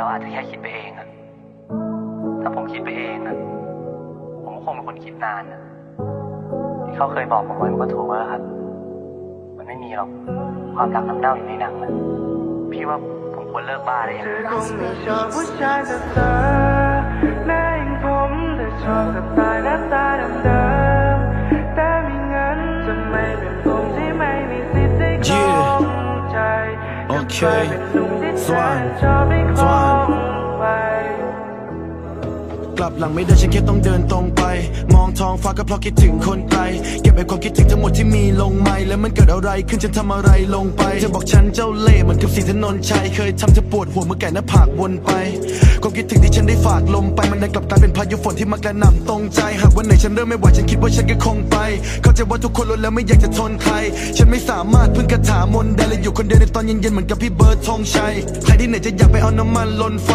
เราอาจจะแค่คิดไปเองอะถ้าผมคิดไปเองอะผมก็คงเป็นคนคิดนานอะที่เขาเคยบอกผมไว้มันก็ถูกแล้วครับ มันไม่มีหรอกความรักน้ำเน่าอยู่ในหนังนะพี่ว่าผมควรเลิกบ้าได้ยัง ส่วนกลับหลังไม่ได้ฉันแค่ต้องเดินตรง ท้องฟ้าก็เพราะคิดถึงคนไกลเก็บไอ้ความคิดถึงทั้งหมดที่มีลงไม่แล้วมันเกิดอะไรขึ้นฉันทำอะไรลงไปเธอบอกฉันเจ้าเล่ห์เหมือนกับสีถนนชัยเคยทำเธอปวดหัวเมื่อแก่หน้าผากวนไปความคิดถึงที่ฉันได้ฝากลมไปมันได้กลับกลายเป็นพายุฝนที่มากระหน่ำตรงใจหากวันไหนฉันเริ่มไม่ไหวฉันคิดว่าฉันก็คงไป เข้าใจว่าทุกคนล้วนแล้วไม่อยากจะทนใคร ฉันไม่สามารถพึ่งกระถามนต์ได้และอยู่คนเดียวในตอนเย็นๆเหมือนกับพี่เบิร์ดธงชัยใครที่ไหนจะอยากไปเอาน้ำมันลนไฟ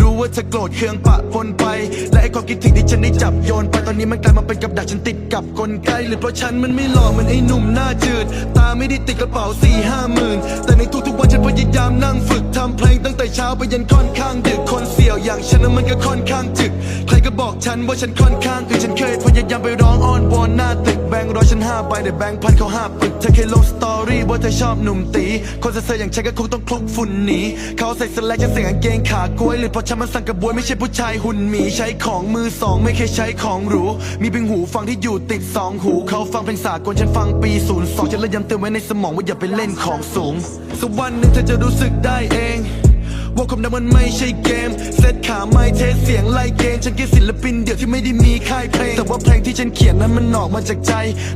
รู้ว่าเธอโกรธเคืองปะปนไป และไอ้ความคิดถึงที่ฉันได้จับโยนไปตอนนี้มันกลายมาเป็นกับดักฉันติดกับกลไกหรือเพราะฉันมันไม่หล่อเหมือนไอ้หนุ่มหน้าจืด ตาไม่ได้ติดกระเป๋าสี่ห้าหมื่นแต่ในทุกๆวันฉันพยายามนั่งฝึกทำเพลงตั้งแต่เช้าไปยันค่อนข้างดึกคนเสี่ยวอย่างฉันนั้นมันก็ค่อนข้างจึก ใครก็บอกฉันว่าฉันค่อนข้างคือฉันเคยพยายามไปร้องอ้อนวอนหน้าตึก ร้อยฉันห้าใบแต่แบงค์พันเขาห้าปึกเธอเคยลงสตอรี่ว่าเธอชอบหนุ่มตี คนเซ่อๆอย่างฉันก็คงต้องคลุกฝุ่นหนีเขาใส่สแลกฉันใส่กางเกงขากล้วยหรือเพราะฉันมันสั่งกระบวยไม่ใช่ผู้ชายหุ่นหมีใช้ของมือสองไม่เคยใช้ของหรูมีเพียงหูฟังที่อยู่ติดสองหูเขาฟังเพลงสากลฉันฟังปีศูนย์สองฉันเลยย้ำเตือนไว้ในสมองว่าอย่าไปเล่นของสูงสักวันหนึ่งเธอจะรู้สึกได้เอง ว่าความดังมันไม่ใช่เกม เซตขาไม่เทสเสียงไล่เกณฑ์ฉันแค่ศิลปินเดี่ยวที่ไม่ได้มีค่ายเพลง แต่ว่าเพลงที่ฉันเขียนนั้นมันออกมาจากใจ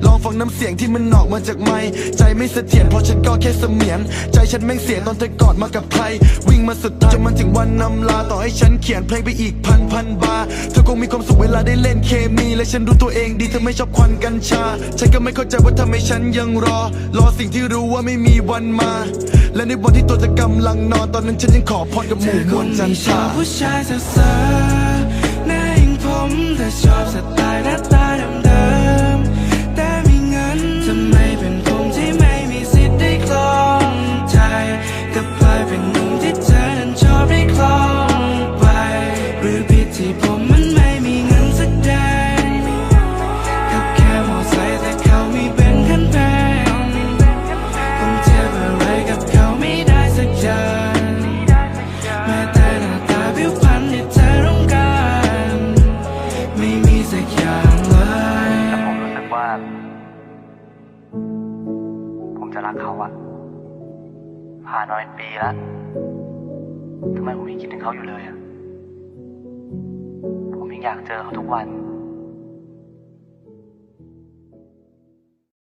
ลองฟังน้ำเสียงที่มันออกมาจากไม้ใจไม่เสถียรเพราะฉันก็แค่เสมียน ใจฉันแม่งเสียตอนเธอกอดมากับใคร วิ่งมาสุดทางจนมันถึงวันนำลาต่อให้ฉันเขียนเพลงไปอีกพันพันบาเธอคงมีความสุขเวลาได้เล่นเคมี และฉันรู้ตัวเองดีเธอไม่ชอบควันกัญชา ฉันก็ไม่เข้าใจว่าทำไมฉันยังรอ รอสิ่งที่รู้ว่าไม่มีวันมา และในวันที่ตัวเธอกำลังนอนตอนนั้นฉันยังขอพรกับหมู่มวลจันทราผู้ชายเซ่อๆหน้าอย่างผมแต่ชอบสไตล์หน้าตา จะรักเขาอะผ่านมาเป็นปีแล้วทำไมผมยังคิดถึงเขาอยู่เลยอะผมยังอยากเจอเขาทุกวัน